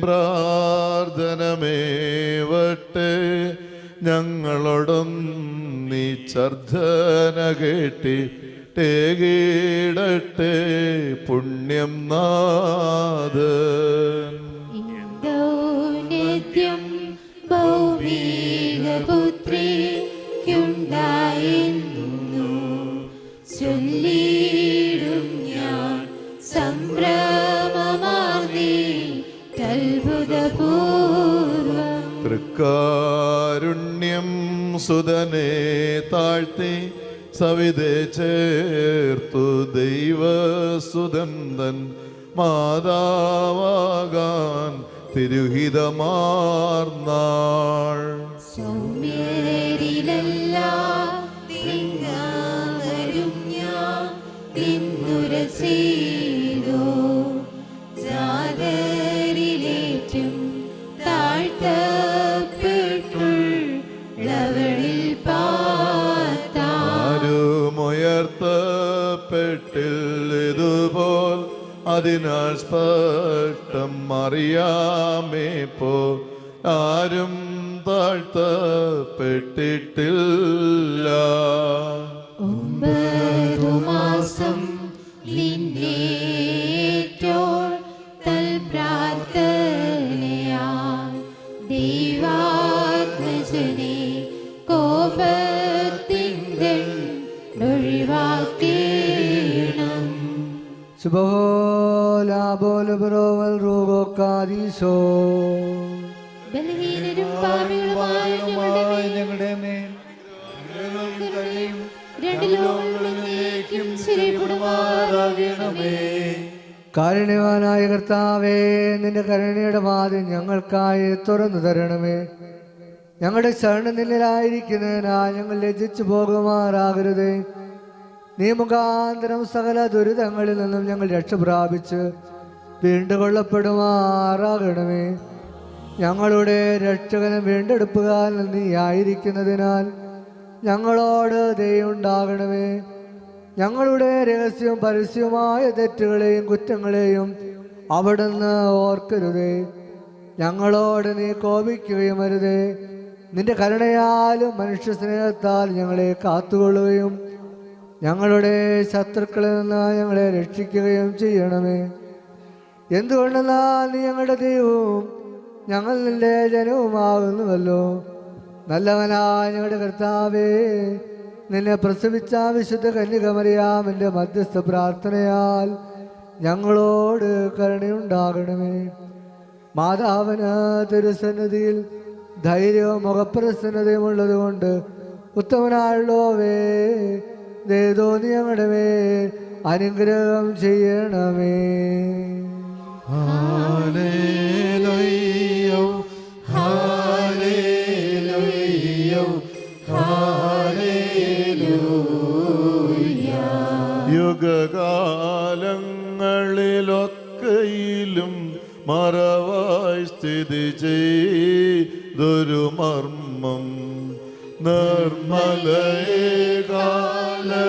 പ്രാർത്ഥനമേവട്ടെ ഞങ്ങളോടും നീ ചർദ്ധന കേട്ടി പുണ്യം നാഥൻ തൃക്കാരുണ്യം സുതനെ താഴ്ത്തി സവിതേ ചേർത്തു ദൈവസുതന്തൻ മാതാവാകാൻ തിരുഹിതമാർന്നാൾ. സൗമ്യരിലെല്ലാം തിങ്ങാമരും ആരുമുയർത്തപ്പെട്ടില്ലതുപോൽ അതിനാൽ സ്പഷ്ടം അറിയാമേ പോ ആരും താഴ്ത്തപ്പെട്ടിട്ടില്ല. ബലഹീനരും പാപികളുമായ ഞങ്ങളുടെ മേൽ കാരുണ്യവാനായ കർത്താവേ നിന്റെ കരുണയുടെ വാതിൽ ഞങ്ങൾക്കായി തുറന്നു തരണമേ. ഞങ്ങളുടെ ശരണ ശരണനിലായിരിക്കുന്നതിനാൽ ഞങ്ങൾ ലജ്ജിച്ചു പോകുമാറാകരുതേ. നീ മുഖാന്തരം സകല ദുരിതങ്ങളിൽ നിന്നും ഞങ്ങൾ രക്ഷ പ്രാപിച്ച് വീണ്ടുകൊള്ളപ്പെടുമാറാകണമേ. ഞങ്ങളുടെ രക്ഷകനെ വീണ്ടെടുപ്പുകാരൻ നീ ആയിരിക്കുന്നതിനാൽ ഞങ്ങളോട് ദയുണ്ടാകണമേ. ഞങ്ങളുടെ രഹസ്യവും പരസ്യവുമായ തെറ്റുകളെയും കുറ്റങ്ങളെയും അവിടുന്ന് ഓർക്കരുതേ. ഞങ്ങളോട് നീ കോപിക്കുകയും അരുതേ. നിന്റെ കരുണയാലും മനുഷ്യ സ്നേഹത്താൽ ഞങ്ങളെ കാത്തുകൊള്ളുകയും ഞങ്ങളുടെ ശത്രുക്കളിൽ നിന്ന് ഞങ്ങളെ രക്ഷിക്കുകയും ചെയ്യണമേ. എന്തുകൊണ്ടെന്നാൽ നീ ഞങ്ങളുടെ ദൈവവും ഞങ്ങൾ നിന്റെ ജനവുമാകുന്നുവല്ലോ നല്ലവനായ ഞങ്ങളുടെ കർത്താവേ നിന്നെ പ്രസവിച്ച വിശുദ്ധ കന്യകമറിയാമിന്റെ മധ്യസ്ഥ പ്രാർത്ഥനയാൽ ഞങ്ങളോട് കരുണയുണ്ടാകണമേ മാതാവിന് തിരുസന്നിധിയിൽ ധൈര്യവും മുഖപ്രസന്നതയും ഉള്ളതുകൊണ്ട് ഉത്തമനായുള്ളവേ ദേതോ മേൽ അനുഗ്രഹം ചെയ്യണമേ. യുഗകാലങ്ങളിലൊക്കെയിലും മറവായി സ്ഥിതി ചെയ്തൊരു മർമ്മം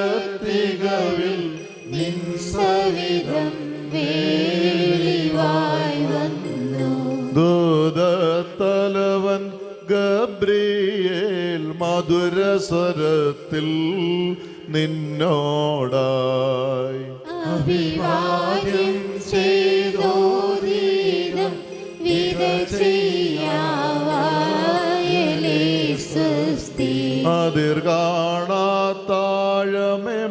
നിർമ്മലകാലത്തികവിൽ നിൻ സവിധം മധുരസ്വരത്തിൽ നിന്നോടായി. അഭിവാദ്യം ചെയ്തോദീനം വിത ചെയ്യാവായലേ സ്വസ്തി. അതിർ കാണാത്താഴമെ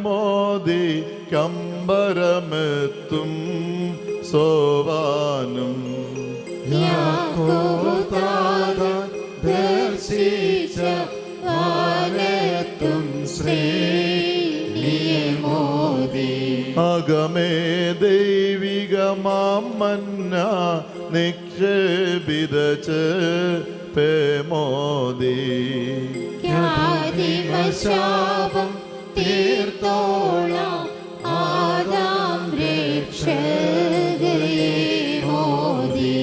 മോദി കമ്പരമെത്തും സോവാനും അകമേ ദൈവിക മന്ന നിക്ഷേപിത പേമോദി. ഖ്യാതിമശാപം തീർത്തോളാം ആദാം രക്ഷകയെ മോദി.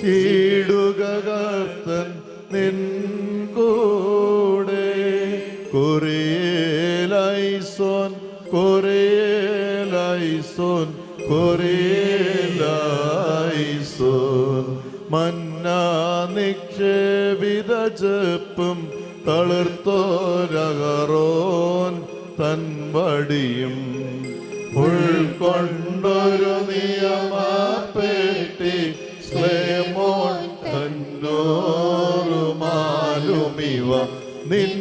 ചീടുകർത്തൻ നിൻ കൂടെ കൊറിയേലൈസോൻ കൊറിയലൈസോൻ കൊറിയലൈസോൻ മന്ന നിക്ഷേപിത ജപ്പും തളിർത്തോരകറോൻ തൻ വടിയും ഉൾക്കൊണ്ടൊരു നിയമപ്പെട്ടി സ്ലേമോൻ തന്നോറുമാലുമിവ നിൻ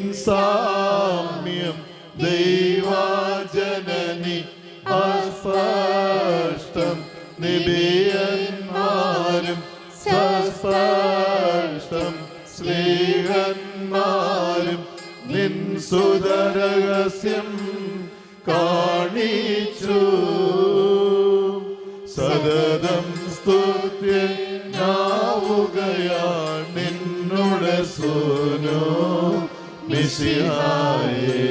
നിബിയന്മാരും സസ്പഷ്ടം സ്ത്രീകന്മാരും നിൻ സുതരഹസ്യം കാണിച്ചു. സതതം സ്തുത്യനാവുകയാൽ നിന്നുടെ സൂനോ മിശിഹായേ.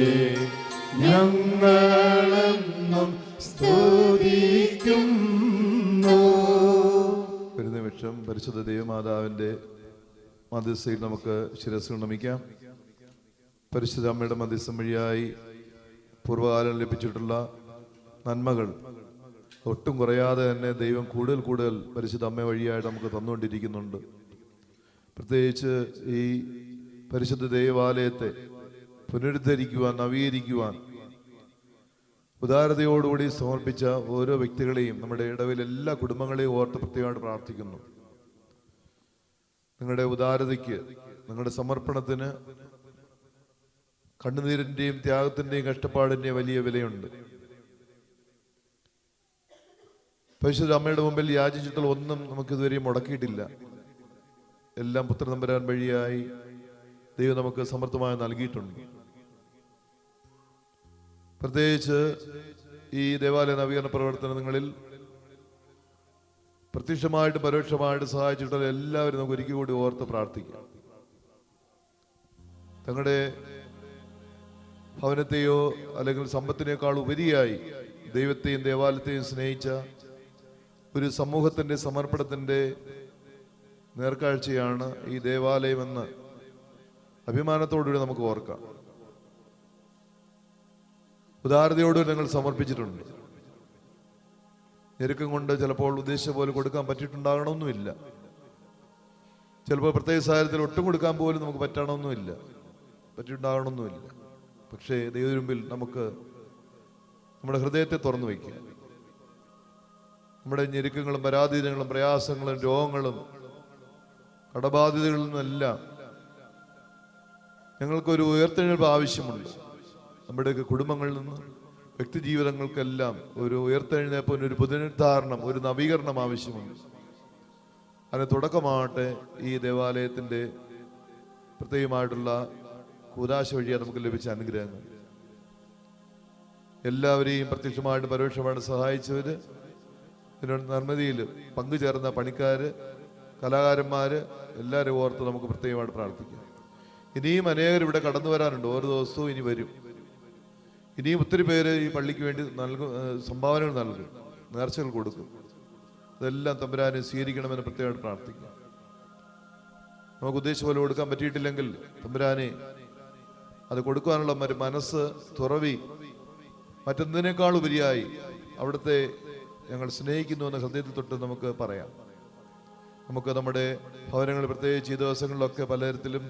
ഞങ്ങളെന്നും നിമിഷം പരിശുദ്ധ ദേവമാതാവിന്റെ മധ്യസ്ഥയിൽ നമുക്ക് ശിരസ് നമിക്കാം പരിശുദ്ധ അമ്മയുടെ മധ്യസ്ഥം വഴിയായി പൂർവകാലം ലഭിച്ചിട്ടുള്ള നന്മകൾ ഒട്ടും കുറയാതെ തന്നെ ദൈവം കൂടുതൽ കൂടുതൽ പരിശുദ്ധ അമ്മ വഴിയായിട്ട് നമുക്ക് തന്നുകൊണ്ടിരിക്കുന്നുണ്ട്. പ്രത്യേകിച്ച് ഈ പരിശുദ്ധ ദൈവാലയത്തെ പുനരുദ്ധരിക്കുവാൻ നവീകരിക്കുവാൻ ഉദാരതയോടുകൂടി സമർപ്പിച്ച ഓരോ വ്യക്തികളെയും നമ്മുടെ ഇടവിൽ എല്ലാ കുടുംബങ്ങളെയും ഓർത്ത് പ്രത്യേകമായിട്ട് പ്രാർത്ഥിക്കുന്നു. നിങ്ങളുടെ ഉദാരതയ്ക്ക് നിങ്ങളുടെ സമർപ്പണത്തിന് കണ്ണുനീരിന്റെയും ത്യാഗത്തിന്റെയും കഷ്ടപ്പാടിന്റെയും വലിയ വിലയുണ്ട്. പരിശുദ്ധ അമ്മയുടെ മുമ്പിൽ യാചിച്ചിട്ടുള്ള ഒന്നും നമുക്ക് ഇതുവരെ മുടക്കിയിട്ടില്ല. എല്ലാം പുത്രൻ നമ്പരാൻ വഴിയായി ദൈവം നമുക്ക് സമർത്ഥമായി നൽകിയിട്ടുണ്ട്. പ്രത്യേകിച്ച് ഈ ദേവാലയ നവീകരണ പ്രവർത്തനങ്ങളിൽ പ്രത്യക്ഷമായിട്ട് പരോക്ഷമായിട്ട് സഹായിച്ചിട്ടുള്ള എല്ലാവരും നമുക്ക് ഒരിക്കൽ കൂടി ഓർത്ത് പ്രാർത്ഥിക്കാം. തങ്ങളുടെ ഭവനത്തെയോ അല്ലെങ്കിൽ സമ്പത്തിനേക്കാൾ ഉപരിയായി ദൈവത്തെയും ദേവാലയത്തെയും സ്നേഹിച്ച ഒരു സമൂഹത്തിന്റെ സമർപ്പണത്തിന്റെ നേർക്കാഴ്ചയാണ് ഈ ദേവാലയമെന്ന് അഭിമാനത്തോടുകൂടി നമുക്ക് ഓർക്കാം. ഉദാരതയോടുകൂടി ഞങ്ങൾ സമർപ്പിച്ചിട്ടുണ്ട്. ഞെരുക്കം കൊണ്ട് ചിലപ്പോൾ ഉദ്ദേശിച്ച പോലെ കൊടുക്കാൻ പറ്റിയിട്ടുണ്ടാകണമെന്നുമില്ല. ചിലപ്പോൾ പ്രത്യേക സാഹചര്യത്തിൽ ഒട്ടും കൊടുക്കാൻ പോലും നമുക്ക് പറ്റണമെന്നുമില്ല. പറ്റിയിട്ടുണ്ടാകണമെന്നുമില്ല. പക്ഷേ ദൈവരുമ്പിൽ നമുക്ക് നമ്മുടെ ഹൃദയത്തെ തുറന്നു വയ്ക്കുക. നമ്മുടെ ഞെരുക്കങ്ങളും പരാധീനങ്ങളും പ്രയാസങ്ങളും രോഗങ്ങളും കടബാധ്യതകളിൽ നിന്നെല്ലാം ഞങ്ങൾക്കൊരു ഉയർത്തെഴുപ്പ് ആവശ്യമുണ്ട്. നമ്മുടെയൊക്കെ കുടുംബങ്ങളിൽ നിന്ന് വ്യക്തി ജീവിതങ്ങൾക്കെല്ലാം ഒരു ഉയർത്തെഴുന്നേൽപ്പിന് ഒരു പുനരുദ്ധാരണം ഒരു നവീകരണം ആവശ്യമുണ്ട്. അതിന് തുടക്കമാകട്ടെ ഈ ദേവാലയത്തിന്റെ പ്രത്യേകമായിട്ടുള്ള കൂതാശ വഴിയാണ് നമുക്ക് ലഭിച്ച അനുഗ്രഹങ്ങൾ. എല്ലാവരെയും പ്രത്യക്ഷമായിട്ട് പരോക്ഷമായിട്ട് സഹായിച്ചവർ ഇതിനോട് പങ്കു പങ്കുചേർന്ന പണിക്കാര് കലാകാരന്മാർ എല്ലാവരും ഓർത്ത് നമുക്ക് പ്രത്യേകമായിട്ട് പ്രാർത്ഥിക്കാം. ഇനിയും അനേകർ ഇവിടെ കടന്നു വരാനുണ്ട്. ഓരോ ദിവസവും ഇനി വരും. ഇനിയും ഒത്തിരി പേര് ഈ പള്ളിക്ക് വേണ്ടി നൽകും സംഭാവനകൾ നൽകും നേർച്ചകൾ കൊടുക്കും. അതെല്ലാം തമ്പുരാനെ സ്വീകരിക്കണമെന്ന് പ്രത്യേകമായിട്ട് പ്രാർത്ഥിക്കാം. നമുക്ക് ഉദ്ദേശിച്ച പോലെ കൊടുക്കാൻ പറ്റിയിട്ടില്ലെങ്കിൽ തമ്പുരാനെ അത് കൊടുക്കുവാനുള്ള ഒരു മനസ്സ് തുറവി മറ്റെന്തിനേക്കാൾ ഉപരിയായി അവിടുത്തെ ഞങ്ങൾ സ്നേഹിക്കുന്നു എന്ന ഹൃദയത്തിൽ തൊട്ട് നമുക്ക് പറയാം. നമുക്ക് നമ്മുടെ ഭവനങ്ങളിൽ പ്രത്യേകിച്ച് ഈ ദിവസങ്ങളിലൊക്കെ പലതരത്തിലും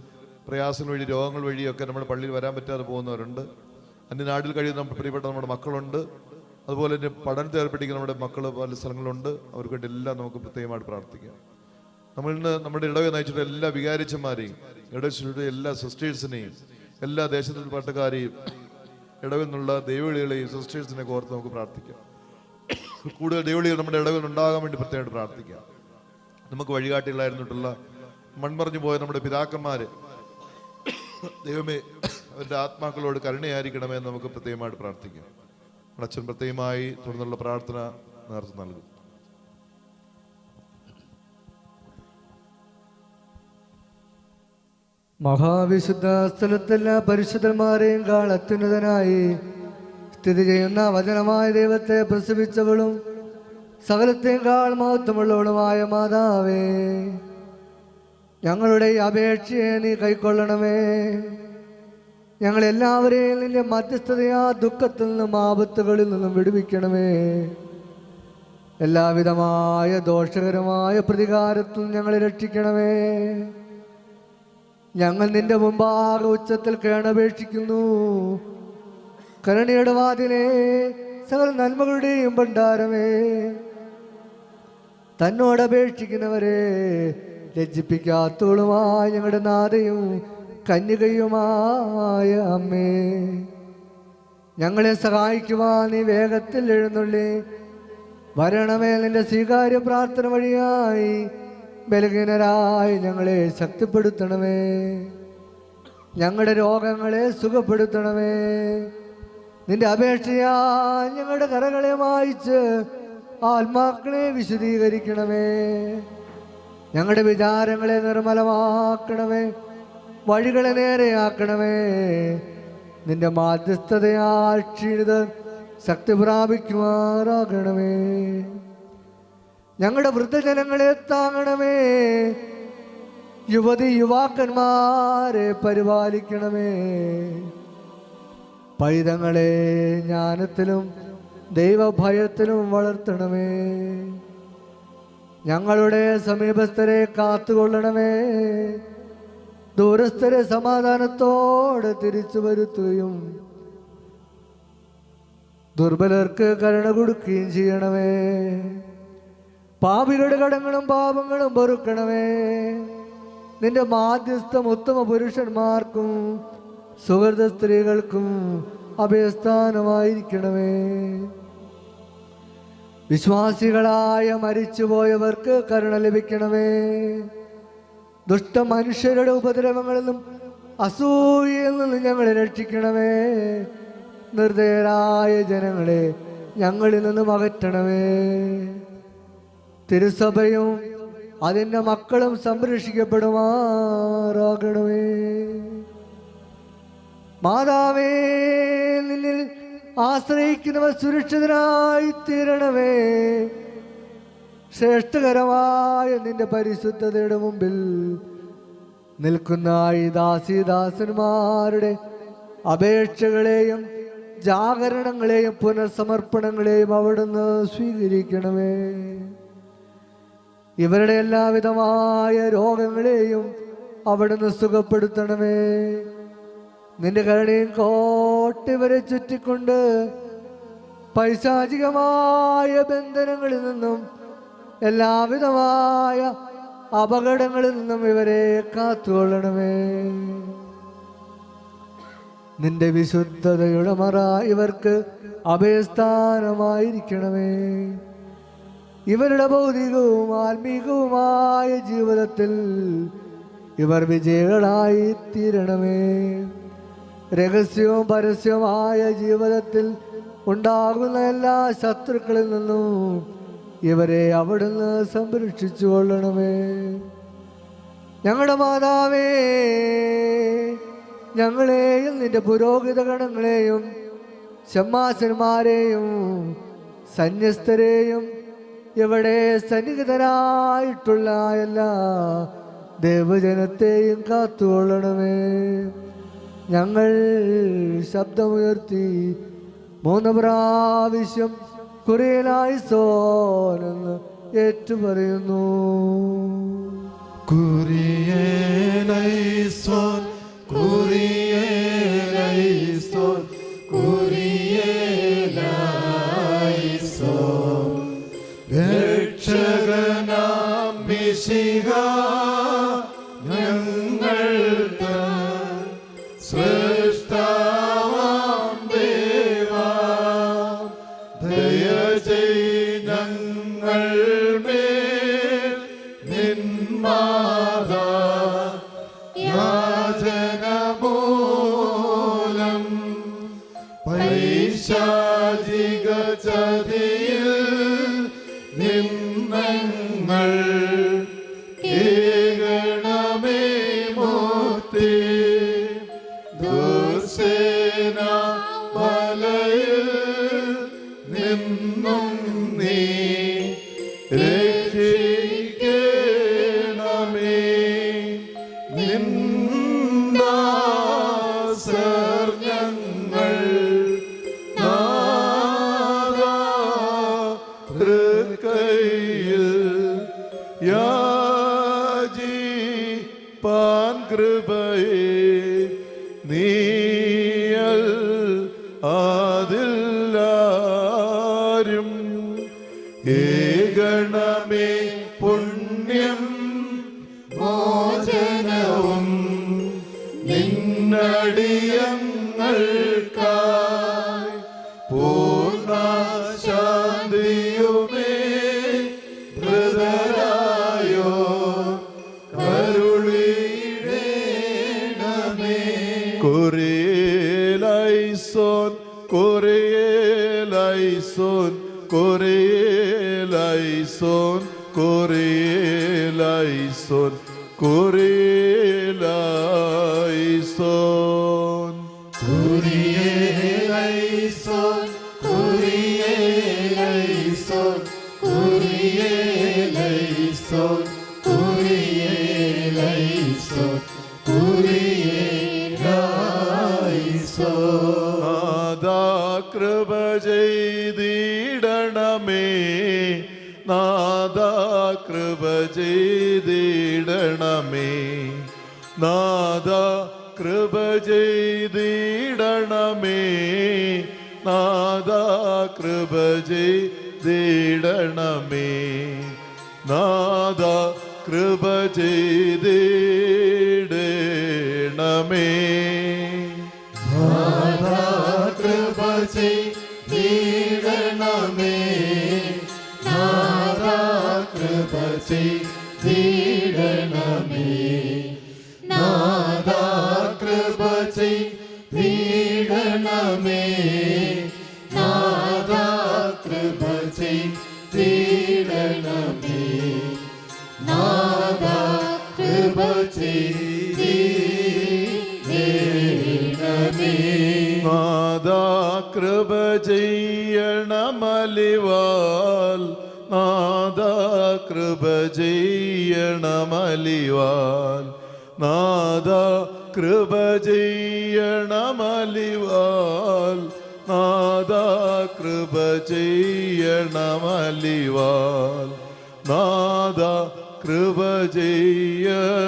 പ്രയാസങ്ങൾ വഴി രോഗങ്ങൾ വഴിയൊക്കെ നമ്മുടെ പള്ളിയിൽ വരാൻ പറ്റാതെ പോകുന്നവരുണ്ട്. അന്യനാട്ടിൽ കഴിയുന്ന പ്രിയപ്പെട്ട നമ്മുടെ മക്കളുണ്ട്. അതുപോലെ തന്നെ പഠനത്തിൽ ഏർപ്പെട്ടിരിക്കുന്ന നമ്മുടെ മക്കൾ പല സ്ഥലങ്ങളുണ്ട് അവർക്ക് വേണ്ടി എല്ലാം നമുക്ക് പ്രത്യേകമായിട്ട് പ്രാർത്ഥിക്കാം. നമ്മൾ ഇന്ന് നമ്മുടെ ഇടവെ നയിച്ചിട്ട് എല്ലാ വികാരിച്ചന്മാരെയും ഇടവച്ചിട്ട് എല്ലാ സിസ്റ്റേഴ്സിനെയും എല്ലാ ദേശത്തിൽ പാട്ടുകാരെയും ഇടവിൽ നിന്നുള്ള ദൈവവിളികളെയും സിസ്റ്റേഴ്സിനെ ഓർത്ത് നമുക്ക് പ്രാർത്ഥിക്കാം. കൂടുതൽ ദൈവവിളികൾ നമ്മുടെ ഇടവിൽ ഉണ്ടാകാൻ വേണ്ടി പ്രത്യേകമായിട്ട് പ്രാർത്ഥിക്കാം. നമുക്ക് വഴികാട്ടികളായിരുന്നിട്ടുള്ള മൺമറഞ്ഞു പോയ നമ്മുടെ പിതാക്കന്മാര് ദൈവമേ അവരുടെ ആത്മാക്കളോട് കരുണയായിരിക്കണമേ എന്ന് നമുക്ക് പ്രത്യേകമായിട്ട് പ്രാർത്ഥിക്കാം. അച്ഛൻ പ്രത്യേകമായി തുടർന്നുള്ള പ്രാർത്ഥന നേർച്ച നൽകും. മഹാവിശുദ്ധ സ്ഥലത്തെല്ലാ പരിശുദ്ധന്മാരെയും കാളത്യുന്നതനായി സ്ഥിതി ചെയ്യുന്ന വചനമായ ദൈവത്തെ പ്രസവിച്ചവളും സകലത്തെയും കാൾ മഹത്വമുള്ളവളുമായ മാതാവേ ഞങ്ങളുടെ അപേക്ഷയെ നീ കൈക്കൊള്ളണമേ. ഞങ്ങളെല്ലാവരെയും നിന്റെ മധ്യസ്ഥതയാ ദുഃഖത്തിൽ നിന്നും ആപത്തുകളിൽ നിന്നും വിടുവിക്കണമേ. എല്ലാവിധമായ ദോഷകരമായ പ്രതികാരത്തിൽ ഞങ്ങളെ രക്ഷിക്കണമേ. ഞങ്ങൾ നിന്റെ മുമ്പാകെ ഉച്ചത്തിൽ കേണപേക്ഷിക്കുന്നു. കരുണയുടെ വാതിലെ സകല നന്മകളുടെയും ഭണ്ഡാരമേ. തന്നോട് അപേക്ഷിക്കുന്നവരെ ലജ്ജിപ്പിക്കാത്തവളുമായ ഞങ്ങളുടെ നാഥയും കന്യകയുമായ അമ്മേ ഞങ്ങളെ സഹായിക്കുവാൻ നീ വേഗത്തിൽ എഴുന്നള്ളി. വരണമേ നിന്റെ സ്വീകാര്യ പ്രാർത്ഥന വഴിയായി ബലഹീനരായി ഞങ്ങളെ ശക്തിപ്പെടുത്തണമേ. ഞങ്ങളുടെ രോഗങ്ങളെ സുഖപ്പെടുത്തണമേ. നിന്റെ അപേക്ഷയാ ഞങ്ങളുടെ കരകളെ വായിച്ച് ആത്മാക്കളെ വിശദീകരിക്കണമേ ഞങ്ങളുടെ വിചാരങ്ങളെ നിർമ്മലമാക്കണമേ. വഴികളെ നേരെയാക്കണമേ നിന്റെ മാധ്യസ്ഥതയാൽ ക്ഷീണിത ശക്തി പ്രാപിക്കുമാറാകണമേ. ഞങ്ങളുടെ വൃദ്ധജനങ്ങളെ താങ്ങണമേ. യുവതി യുവാക്കന്മാരെ പരിപാലിക്കണമേ. പൈതങ്ങളെ ജ്ഞാനത്തിലും ദൈവഭയത്തിലും വളർത്തണമേ. ഞങ്ങളുടെ സമീപസ്ഥരെ കാത്തുകൊള്ളണമേ. ദൂരസ്ഥരെ സമാധാനത്തോടെ തിരിച്ചു വരുത്തുകയും ദുർബലർക്ക് കരുണ കൊടുക്കുകയും ചെയ്യണമേ. പാപികളുടെ കടങ്ങളും പാപങ്ങളും പൊറുക്കണമേ. നിന്റെ മാധ്യസ്ഥം ഉത്തമ പുരുഷന്മാർക്കും സുഹൃത സ്ത്രീകൾക്കും അഭയസ്ഥാനമായിരിക്കണമേ. വിശ്വാസികളായ മരിച്ചുപോയവർക്ക് കരുണ ലഭിക്കണമേ. ദുഷ്ട മനുഷ്യരുടെ ഉപദ്രവങ്ങളിൽ നിന്നും അസൂയയിൽ നിന്ന് ഞങ്ങളെ രക്ഷിക്കണമേ. നിർദ്ദയരായ ജനങ്ങളെ ഞങ്ങളിൽ നിന്നും അകറ്റണമേ. തിരുസഭയും അതിന്റെ മക്കളും സംരക്ഷിക്കപ്പെടുമാറാകണമേ. മാതാവേ നിന്നിൽ ആശ്രയിക്കുന്നവർ സുരക്ഷിതരായി തീരണമേ ശ്രേഷ്ഠകരമായ നിന്റെ പരിശുദ്ധതയുടെ മുമ്പിൽ നിൽക്കുന്ന ഈ ദാസിദാസന്മാരുടെ അപേക്ഷകളെയും ജാഗരണങ്ങളെയും പുനർസമർപ്പണങ്ങളെയും അവിടുന്ന് സ്വീകരിക്കണമേ. ഇവരുടെ എല്ലാവിധമായ രോഗങ്ങളെയും അവിടുന്ന് സുഖപ്പെടുത്തണമേ. നിന്റെ കരുണയും കോട്ടിവരെ ചുറ്റിക്കൊണ്ട് പൈശാചികമായ ബന്ധനങ്ങളിൽ നിന്നും എല്ലാവിധമായ അപകടങ്ങളിൽ നിന്നും ഇവരെ കാത്തുകൊള്ളണമേ. നിന്റെ വിശുദ്ധതയുടെ മറ ഇവർക്ക് അഭയസ്ഥാനമായിരിക്കണമേ. ഇവരുടെ ഭൗതികവും ആത്മീകവുമായ ജീവിതത്തിൽ ഇവർ വിജയികളായി തീരണമേ. രഹസ്യവും പരസ്യവുമായ ജീവിതത്തിൽ ഉണ്ടാകുന്ന എല്ലാ ശത്രുക്കളിൽ നിന്നും ഇവരെ അവിടുന്ന് സംരക്ഷിച്ചു കൊള്ളണമേ. ഞങ്ങളുടെ മാതാവേ ഞങ്ങളെയും നിന്റെ പുരോഹിത ഗണങ്ങളെയും ഷമ്മാസന്മാരെയും സന്യസ്തരെയും ഇവിടെ സന്നിഹിതരായിട്ടുള്ള എല്ലാ ദേവജനത്തെയും കാത്തുകൊള്ളണമേ. ഞങ്ങൾ ശബ്ദമുയർത്തി മൂന്ന് പ്രാവശ്യം കുറിയലായി സോനെന്ന് ഏറ്റുപറയുന്നു. കുറിയേലൈസോൻ കുറിയേലൈസോൻ കുറിയേലൈസോൻ രക്ഷകനാം മിശിഹ നിന്നും നിന്നടിയങ്ങൾക്കായി കൃപ ചെയ്തിടണമേ നാദാ കൃപ ചെയ്തിടണമേ നാദാ കൃപ ചെയ്തിടണമേ നാദാ കൃപ ചെയ്തിടണമേ നാദ കൃപ ചെയ്തിടണമേ. നാഥാ കൃപ ചെയ്തിടണമേ. നാദ കൃപ ചെയ്തിടണമേ. നാദ കൃപ ചെയ്തിടണമേ. കൃപ ചെയ്യണമലിവാൽ. നാദാ കൃപ ചെയ്യണമലിവാൽ. നാദാ കൃപ ചെയ്യണമലിവാൽ. നാദാ കൃപ ചെയ്യണമലിവാൽ. നാദാ കൃപ ചെയ്യണമലിവാൽ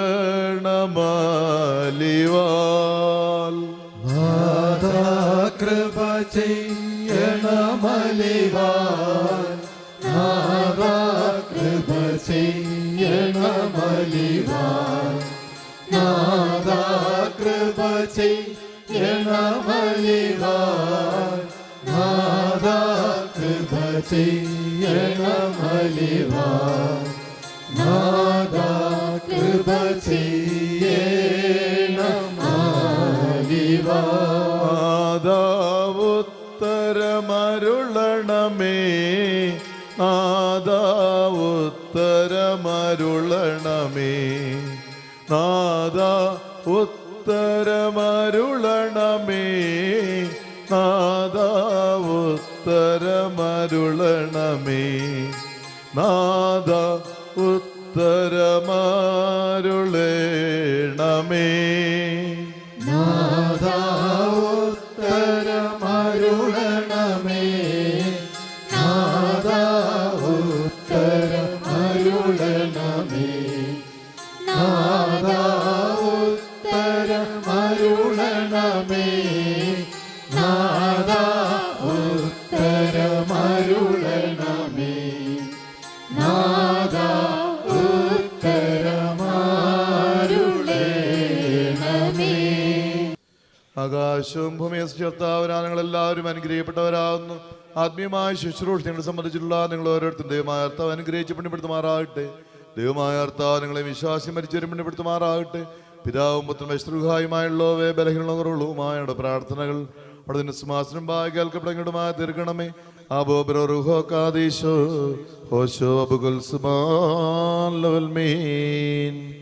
നാഥാ കൃപ ചെയ്യണമലിവാൽ കൃപ ചെയ്യണമലിവാൽ കൃപ ചെയ്യണമലിവാൽ കൃപ ചെയ്യണമലിവാൻ ഉത്തരമരുളണമേ നാദാവുത്തരമരുളണമേ നാദാവുത്തരമരുളണമേ നാദാ ഉത്തരമരുളണമേ നാദാ ഉത്തരമരുളണമേ നാദ ഉത്തരമരുളണമേ ആകാശവും ഭൂമിയെ സൃഷ്ടികർത്താവരാ നിങ്ങൾ എല്ലാവരും അനുഗ്രഹിക്കപ്പെട്ടവരാകുന്നു. ആത്മീയമായ ശുശ്രൂഷ നിങ്ങളെ സംബന്ധിച്ചിട്ടുള്ള നിങ്ങൾ ഓരോരുത്തരും ദൈവമായ അർത്ഥം അനുഗ്രഹിച്ച് പിണ്ണിപ്പെടുത്തുമാറാകട്ടെ ദൈവമായ അർത്ഥം നിങ്ങളെ വിശ്വാസം മരിച്ചവരും പിണ്ണിപ്പെടുത്തുമാറാകട്ടെ പിതാവും പുത്രനും ശത്രുഹായുമായുള്ളവേ ബലഹീനങ്ങളുമായ പ്രാർത്ഥനകൾ അവിടെ നിന്ന് സിംഹാസനം ബായി കേൾക്കപ്പെടുന്നതുമായ തീർക്കണമേ ആബോബ്രോഹോ കാദീശോ ഹോശോ അബുഗുൽ സുബാൻ മീൻ